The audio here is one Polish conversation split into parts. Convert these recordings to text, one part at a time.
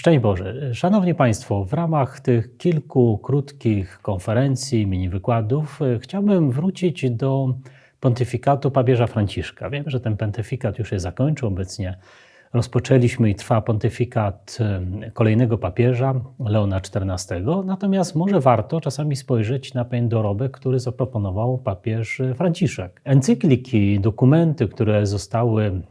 Szczęść Boże. Szanowni Państwo, w ramach tych kilku krótkich konferencji, mini wykładów, e, chciałbym wrócić do pontyfikatu papieża Franciszka. Wiem, że ten pontyfikat już się zakończył obecnie. Rozpoczęliśmy i trwa pontyfikat e, kolejnego papieża, Leona XIV. Natomiast może warto czasami spojrzeć na pewien dorobek, który zaproponował papież Franciszek. Encykliki, dokumenty, które zostały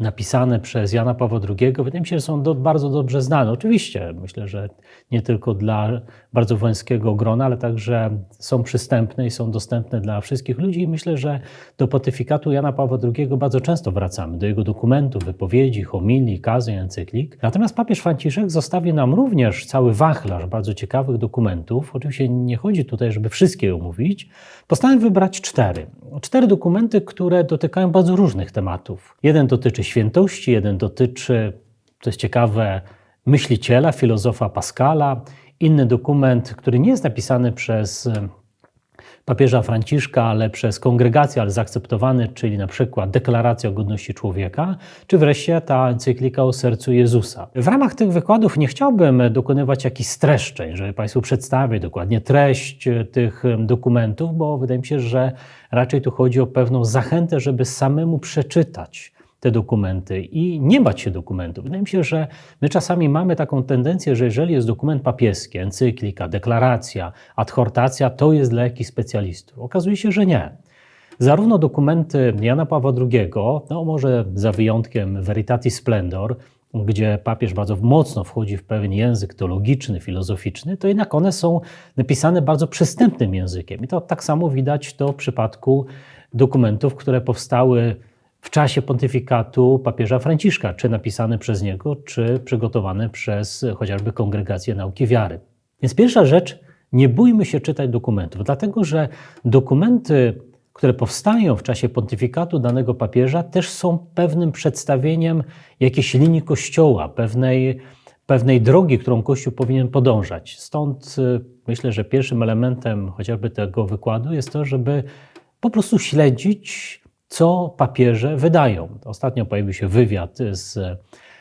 napisane przez Jana Pawła II, wydaje mi się, że są do, bardzo dobrze znane. Oczywiście, myślę, że nie tylko dla bardzo wąskiego grona, ale także są przystępne i są dostępne dla wszystkich ludzi. I myślę, że do pontyfikatu Jana Pawła II bardzo często wracamy, do jego dokumentów, wypowiedzi, homilii, kazy, encyklik. Natomiast papież Franciszek zostawi nam również cały wachlarz bardzo ciekawych dokumentów. Oczywiście nie chodzi tutaj, żeby wszystkie omówić. Postanowił wybrać cztery. Cztery dokumenty, które dotykają bardzo różnych tematów. Jeden dotyczy świętości, jeden dotyczy, co jest ciekawe, myśliciela, filozofa Pascala. Inny dokument, który nie jest napisany przez papieża Franciszka, ale przez kongregację, ale zaakceptowany, czyli na przykład Deklaracja o godności człowieka, czy wreszcie ta encyklika o sercu Jezusa. W ramach tych wykładów nie chciałbym dokonywać jakichś streszczeń, żeby Państwu przedstawić dokładnie treść tych dokumentów, bo wydaje mi się, że raczej tu chodzi o pewną zachętę, żeby samemu przeczytać te dokumenty i nie bać się dokumentów. Wydaje mi się, że my czasami mamy taką tendencję, że jeżeli jest dokument papieski, encyklika, deklaracja, adhortacja, to jest dla jakichś specjalistów. Okazuje się, że nie. Zarówno dokumenty Jana Pawła II, no może za wyjątkiem Veritatis Splendor, gdzie papież bardzo mocno wchodzi w pewien język teologiczny, filozoficzny, to jednak one są napisane bardzo przystępnym językiem. I to tak samo widać to w przypadku dokumentów, które powstały w czasie pontyfikatu papieża Franciszka, czy napisane przez niego, czy przygotowane przez chociażby Kongregację Nauki Wiary. Więc pierwsza rzecz, nie bójmy się czytać dokumentów, dlatego że dokumenty, które powstają w czasie pontyfikatu danego papieża, też są pewnym przedstawieniem jakiejś linii Kościoła, pewnej, pewnej drogi, którą Kościół powinien podążać. Stąd y, myślę, że pierwszym elementem chociażby tego wykładu jest to, żeby po prostu śledzić co papieże wydają. Ostatnio pojawił się wywiad z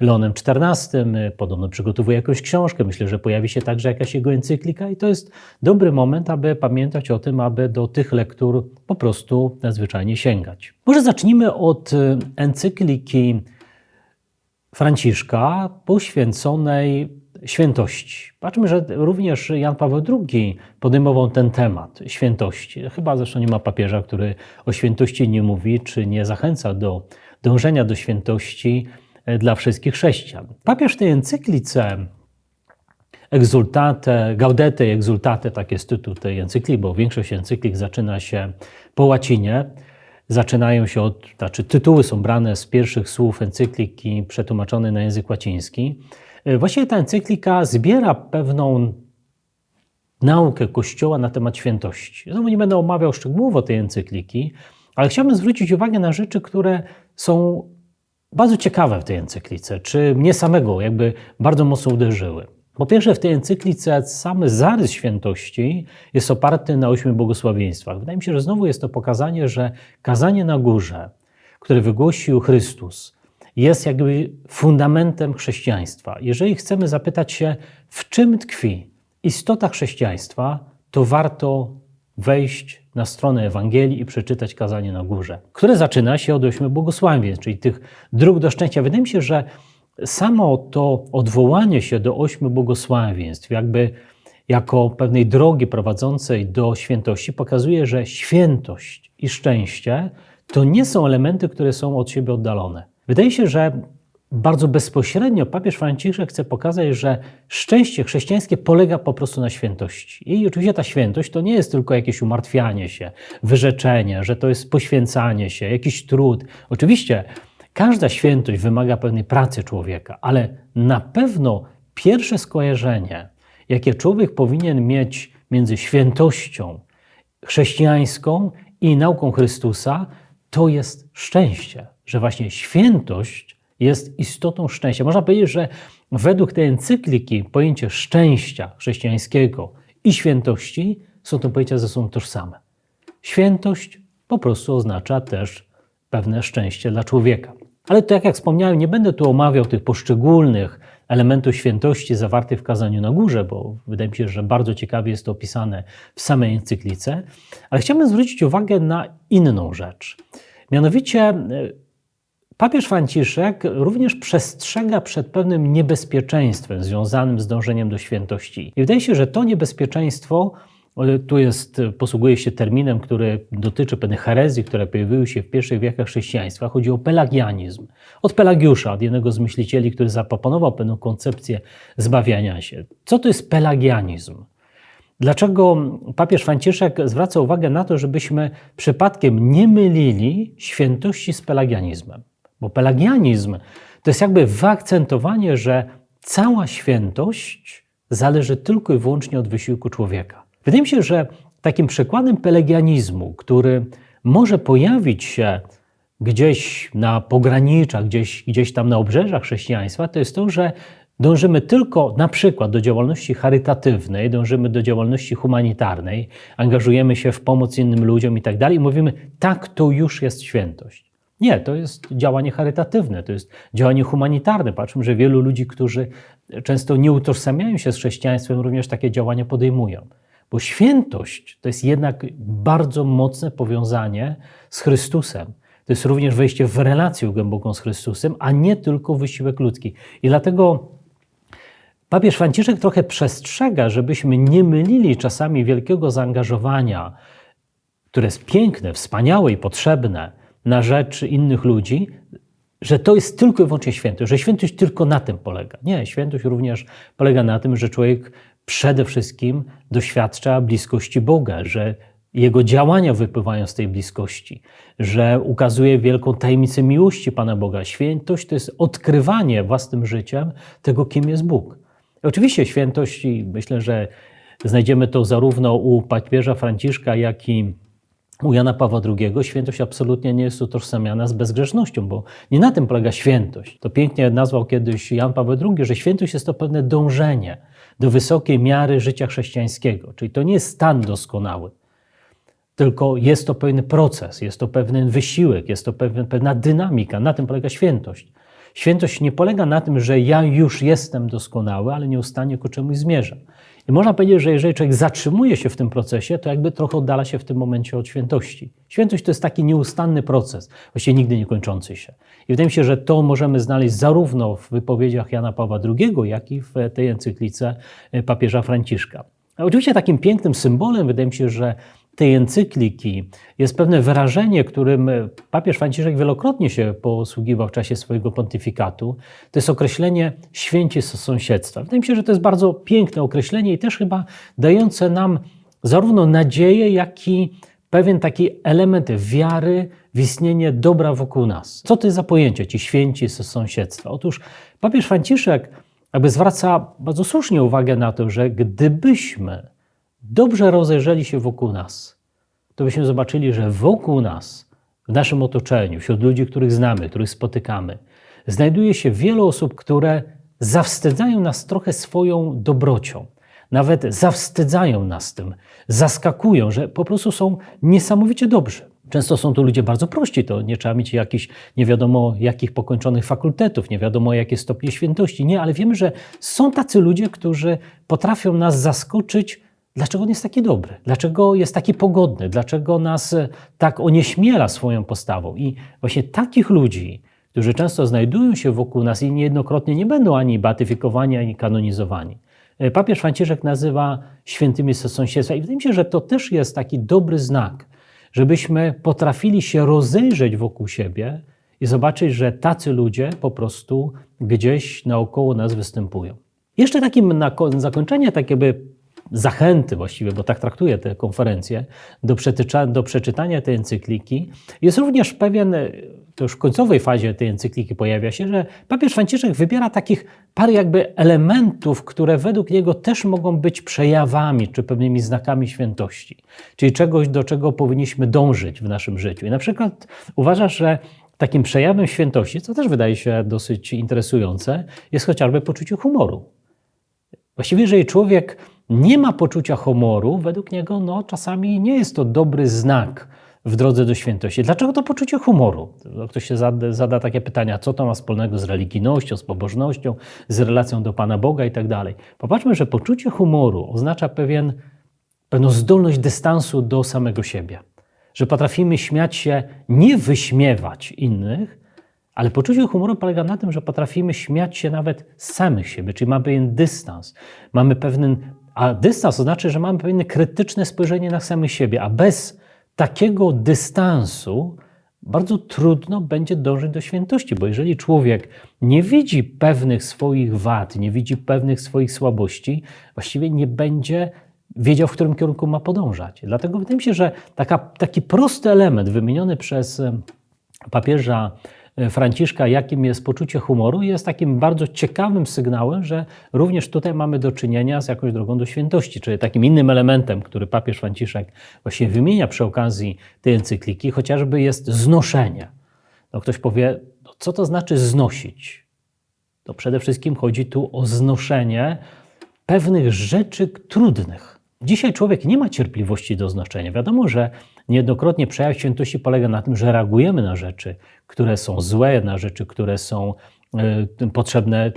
Leonem XIV, podobno przygotowuje jakąś książkę, myślę, że pojawi się także jakaś jego encyklika i to jest dobry moment, aby pamiętać o tym, aby do tych lektur po prostu nadzwyczajnie sięgać. Może zacznijmy od encykliki Franciszka poświęconej świętości. Patrzmy, że również Jan Paweł II podejmował ten temat świętości. Chyba zresztą nie ma papieża, który o świętości nie mówi, czy nie zachęca do dążenia do świętości e, dla wszystkich chrześcijan. Papież w tej encyklice Exultate, Gaudete i Exultate, tak jest tytuł tej encykliki, bo większość encyklik zaczyna się po łacinie. Zaczynają się od, znaczy tytuły są brane z pierwszych słów encykliki przetłumaczone na język łaciński. E, właściwie ta encyklika zbiera pewną naukę Kościoła na temat świętości. Znowu nie będę omawiał szczegółowo tej encykliki, ale chciałbym zwrócić uwagę na rzeczy, które są bardzo ciekawe w tej encyklice, czy mnie samego jakby bardzo mocno uderzyły. Po pierwsze, w tej encyklice sam zarys świętości jest oparty na ośmiu błogosławieństwach. Wydaje mi się, że znowu jest to pokazanie, że kazanie na górze, które wygłosił Chrystus, jest jakby fundamentem chrześcijaństwa. Jeżeli chcemy zapytać się, w czym tkwi istota chrześcijaństwa, to warto wejść na stronę Ewangelii i przeczytać kazanie na górze, które zaczyna się od ośmiu błogosławieństw, czyli tych dróg do szczęścia. Wydaje mi się, że samo to odwołanie się do ośmiu błogosławieństw, jakby jako pewnej drogi prowadzącej do świętości, pokazuje, że świętość i szczęście to nie są elementy, które są od siebie oddalone. Wydaje się, że bardzo bezpośrednio papież Franciszek chce pokazać, że szczęście chrześcijańskie polega po prostu na świętości. I oczywiście ta świętość to nie jest tylko jakieś umartwianie się, wyrzeczenie, że to jest poświęcanie się, jakiś trud. Oczywiście każda świętość wymaga pewnej pracy człowieka, ale na pewno pierwsze skojarzenie, jakie człowiek powinien mieć między świętością chrześcijańską i nauką Chrystusa, to jest szczęście że właśnie świętość jest istotą szczęścia. Można powiedzieć, że według tej encykliki pojęcie szczęścia chrześcijańskiego i świętości są to pojęcia ze sobą tożsame. Świętość po prostu oznacza też pewne szczęście dla człowieka. Ale to, jak, jak wspomniałem, nie będę tu omawiał tych poszczególnych elementu świętości zawartych w kazaniu na górze, bo wydaje mi się, że bardzo ciekawie jest to opisane w samej encyklice, ale chciałbym zwrócić uwagę na inną rzecz. Mianowicie e, papież Franciszek również przestrzega przed pewnym niebezpieczeństwem związanym z dążeniem do świętości. I wydaje się, że to niebezpieczeństwo tu jest, posługuje się terminem, który dotyczy pewnych herezji, które pojawiły się w pierwszych wiekach chrześcijaństwa. Chodzi o pelagianizm. Od Pelagiusza, od jednego z myślicieli, który zaproponował pewną koncepcję zbawiania się. Co to jest pelagianizm? Dlaczego papież Franciszek zwraca uwagę na to, żebyśmy przypadkiem nie mylili świętości z pelagianizmem? Bo pelagianizm to jest jakby wyakcentowanie, że cała świętość zależy tylko i wyłącznie od wysiłku człowieka. Wydaje mi się, że takim przykładem pelagianizmu, który może pojawić się gdzieś na pograniczach, gdzieś, gdzieś tam na obrzeżach chrześcijaństwa, to jest to, że dążymy tylko na przykład do działalności charytatywnej, dążymy do działalności humanitarnej, angażujemy się w pomoc innym ludziom i tak dalej, mówimy, tak, to już jest świętość. Nie, to jest działanie charytatywne, to jest działanie humanitarne. Patrzmy, że wielu ludzi, którzy często nie utożsamiają się z chrześcijaństwem, również takie działania podejmują. Bo świętość to jest jednak bardzo mocne powiązanie z Chrystusem. To jest również wejście w relację głęboką z Chrystusem, a nie tylko wysiłek ludzki. I dlatego papież Franciszek trochę przestrzega, żebyśmy nie mylili czasami wielkiego zaangażowania, które jest piękne, wspaniałe i potrzebne na rzecz innych ludzi, że to jest tylko i wyłącznie świętość, że świętość tylko na tym polega. Nie, świętość również polega na tym, że człowiek przede wszystkim doświadcza bliskości Boga, że jego działania wypływają z tej bliskości, że ukazuje wielką tajemnicę miłości Pana Boga. Świętość to jest odkrywanie własnym życiem tego, kim jest Bóg. Oczywiście świętość, i myślę, że znajdziemy to zarówno u papieża Franciszka, jak i u Jana Pawła II świętość absolutnie nie jest utożsamiana z bezgrzesznością, bo nie na tym polega świętość. To pięknie nazwał kiedyś Jan Paweł II, że świętość jest to pewne dążenie do wysokiej miary życia chrześcijańskiego. Czyli to nie jest stan doskonały, tylko jest to pewien proces, jest to pewien wysiłek, jest to pewna dynamika. Na tym polega świętość. Świętość nie polega na tym, że ja już jestem doskonały, ale nieustannie ku czemuś zmierzam. I można powiedzieć, że jeżeli człowiek zatrzymuje się w tym procesie, to jakby trochę oddala się w tym momencie od świętości. Świętość to jest taki nieustanny proces, właściwie nigdy nie kończący się. I wydaje mi się, że to możemy znaleźć zarówno w wypowiedziach Jana Pawła II, jak i w tej encyklice papieża Franciszka. Oczywiście takim pięknym symbolem, wydaje mi się, że tej encykliki jest pewne wyrażenie, którym papież Franciszek wielokrotnie się posługiwał w czasie swojego pontyfikatu. To jest określenie święci sąsiedztwa. Wydaje mi się, że to jest bardzo piękne określenie i też chyba dające nam zarówno nadzieję, jak i pewien taki element wiary w istnienie dobra wokół nas. Co to jest za pojęcie, ci święci sąsiedztwa? Otóż papież Franciszek jakby zwraca bardzo słusznie uwagę na to, że gdybyśmy dobrze rozejrzeli się wokół nas, to byśmy zobaczyli, że wokół nas, w naszym otoczeniu, wśród ludzi, których znamy, których spotykamy, znajduje się wiele osób, które zawstydzają nas trochę swoją dobrocią. Nawet zawstydzają nas tym, zaskakują, że po prostu są niesamowicie dobrzy. Często są to ludzie bardzo prości, to nie trzeba mieć jakichś nie wiadomo jakich pokończonych fakultetów, nie wiadomo jakie stopnie świętości. Nie, ale wiemy, że są tacy ludzie, którzy potrafią nas zaskoczyć Dlaczego on jest taki dobry? Dlaczego jest taki pogodny? Dlaczego nas e, tak onieśmiela swoją postawą? I właśnie takich ludzi, którzy często znajdują się wokół nas i niejednokrotnie nie będą ani beatyfikowani, ani kanonizowani. E, papież Franciszek nazywa świętymi sąsiedztwa i wydaje mi się, że to też jest taki dobry znak, żebyśmy potrafili się rozejrzeć wokół siebie i zobaczyć, że tacy ludzie po prostu gdzieś naokoło nas występują. Jeszcze takim na zakończenie, tak jakby zachęty właściwie, bo tak traktuję te konferencje, do, do przeczytania tej encykliki, jest również pewien, to już w końcowej fazie tej encykliki pojawia się, że papież Franciszek wybiera takich parę jakby elementów, które według niego też mogą być przejawami czy pewnymi znakami świętości, czyli czegoś, do czego powinniśmy dążyć w naszym życiu. I na przykład uważasz, że takim przejawem świętości, co też wydaje się dosyć interesujące, jest chociażby poczucie humoru. Właściwie, jeżeli człowiek nie ma poczucia humoru, według niego no, czasami nie jest to dobry znak w drodze do świętości. Dlaczego to poczucie humoru? Ktoś się zada, zada takie pytania, co to ma wspólnego z religijnością, z pobożnością, z relacją do Pana Boga i tak dalej. Popatrzmy, że poczucie humoru oznacza pewien, pewną zdolność dystansu do samego siebie. Że potrafimy śmiać się, nie wyśmiewać innych, ale poczucie humoru polega na tym, że potrafimy śmiać się nawet samych siebie, czyli mamy pewien dystans. Mamy pewien, a dystans oznacza, że mamy pewne krytyczne spojrzenie na samych siebie, a bez takiego dystansu bardzo trudno będzie dążyć do świętości, bo jeżeli człowiek nie widzi pewnych swoich wad, nie widzi pewnych swoich słabości, właściwie nie będzie wiedział, w którym kierunku ma podążać. Dlatego wydaje mi się, że taka, taki prosty element wymieniony przez papieża Franciszka, jakim jest poczucie humoru, jest takim bardzo ciekawym sygnałem, że również tutaj mamy do czynienia z jakąś drogą do świętości, czyli takim innym elementem, który papież Franciszek właśnie wymienia przy okazji tej encykliki, chociażby jest znoszenie. No ktoś powie, no co to znaczy znosić? To przede wszystkim chodzi tu o znoszenie pewnych rzeczy trudnych. Dzisiaj człowiek nie ma cierpliwości do znoszenia. Wiadomo, że niejednokrotnie przejaw świętości polega na tym, że reagujemy na rzeczy, które są złe, na rzeczy, które są e, potrzebne e,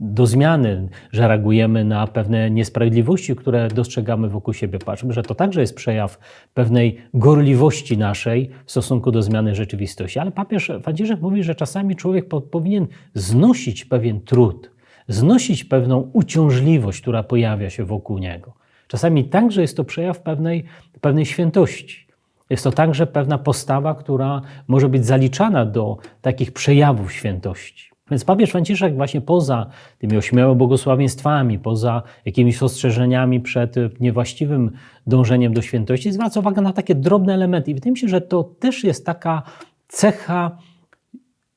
do zmiany, że reagujemy na pewne niesprawiedliwości, które dostrzegamy wokół siebie. Patrzmy, że to także jest przejaw pewnej gorliwości naszej w stosunku do zmiany rzeczywistości. Ale papież Franciszek mówi, że czasami człowiek po, powinien znosić pewien trud, znosić pewną uciążliwość, która pojawia się wokół niego. Czasami także jest to przejaw pewnej, pewnej świętości. Jest to także pewna postawa, która może być zaliczana do takich przejawów świętości. Więc papież Franciszek właśnie poza tymi ośmioma błogosławieństwami, poza jakimiś ostrzeżeniami przed niewłaściwym dążeniem do świętości, zwraca uwagę na takie drobne elementy. I wydaje mi się, że to też jest taka cecha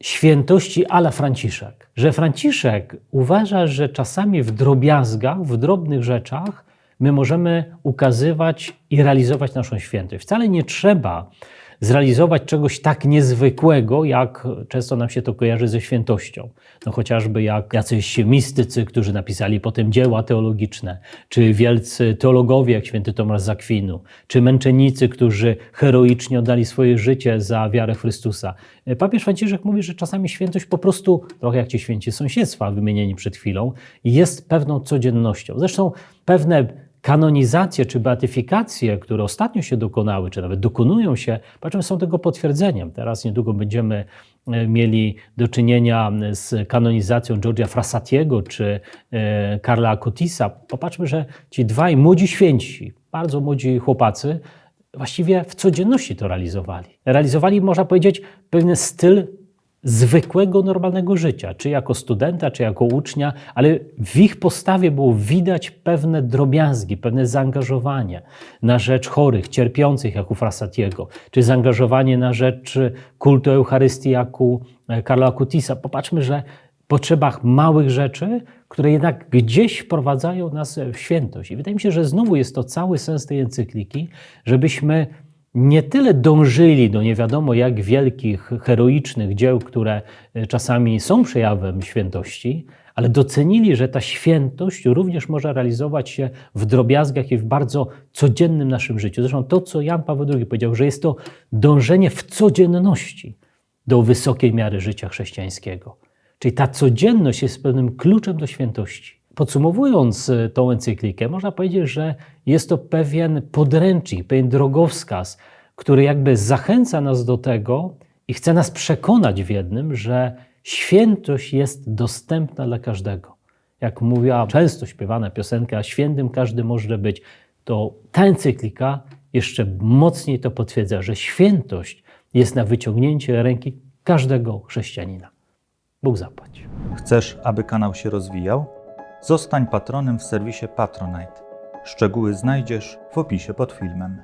świętości ala Franciszek. Że Franciszek uważa, że czasami w drobiazgach, w drobnych rzeczach my możemy ukazywać i realizować naszą świętość. Wcale nie trzeba zrealizować czegoś tak niezwykłego, jak często nam się to kojarzy ze świętością. No chociażby jak jacyś mistycy, którzy napisali potem dzieła teologiczne, czy wielcy teologowie, jak święty Tomasz z Akwinu, czy męczennicy, którzy heroicznie oddali swoje życie za wiarę Chrystusa. Papież Franciszek mówi, że czasami świętość po prostu, trochę jak ci święci sąsiedztwa wymienieni przed chwilą, jest pewną codziennością. Zresztą pewne kanonizacje czy beatyfikacje, które ostatnio się dokonały, czy nawet dokonują się, patrzmy, są tego potwierdzeniem. Teraz niedługo będziemy e, mieli do czynienia z kanonizacją Georgia Frassatiego czy e, Karla Acotisa. Popatrzmy, że ci dwaj młodzi święci, bardzo młodzi chłopacy, właściwie w codzienności to realizowali. Realizowali, można powiedzieć, pewien styl zwykłego, normalnego życia, czy jako studenta, czy jako ucznia, ale w ich postawie było widać pewne drobiazgi, pewne zaangażowanie na rzecz chorych, cierpiących, jak u Frassatiego, czy zaangażowanie na rzecz kultu Eucharystii, jak u Karla Acutisa. Popatrzmy, że w potrzebach małych rzeczy, które jednak gdzieś wprowadzają nas w świętość. I wydaje mi się, że znowu jest to cały sens tej encykliki, żebyśmy nie tyle dążyli do nie wiadomo jak wielkich, heroicznych dzieł, które e, czasami są przejawem świętości, ale docenili, że ta świętość również może realizować się w drobiazgach i w bardzo codziennym naszym życiu. Zresztą to, co Jan Paweł II powiedział, że jest to dążenie w codzienności do wysokiej miary życia chrześcijańskiego. Czyli ta codzienność jest pewnym kluczem do świętości. Podsumowując e, tą encyklikę, można powiedzieć, że jest to pewien podręcznik, pewien drogowskaz, który jakby zachęca nas do tego i chce nas przekonać w jednym, że świętość jest dostępna dla każdego. Jak mówiła często śpiewana piosenka, świętym każdy może być, to ta encyklika jeszcze mocniej to potwierdza, że świętość jest na wyciągnięcie ręki każdego chrześcijanina. Bóg zapłać. Chcesz, aby kanał się rozwijał? Zostań patronem w serwisie Patronite. Szczegóły znajdziesz w opisie pod filmem.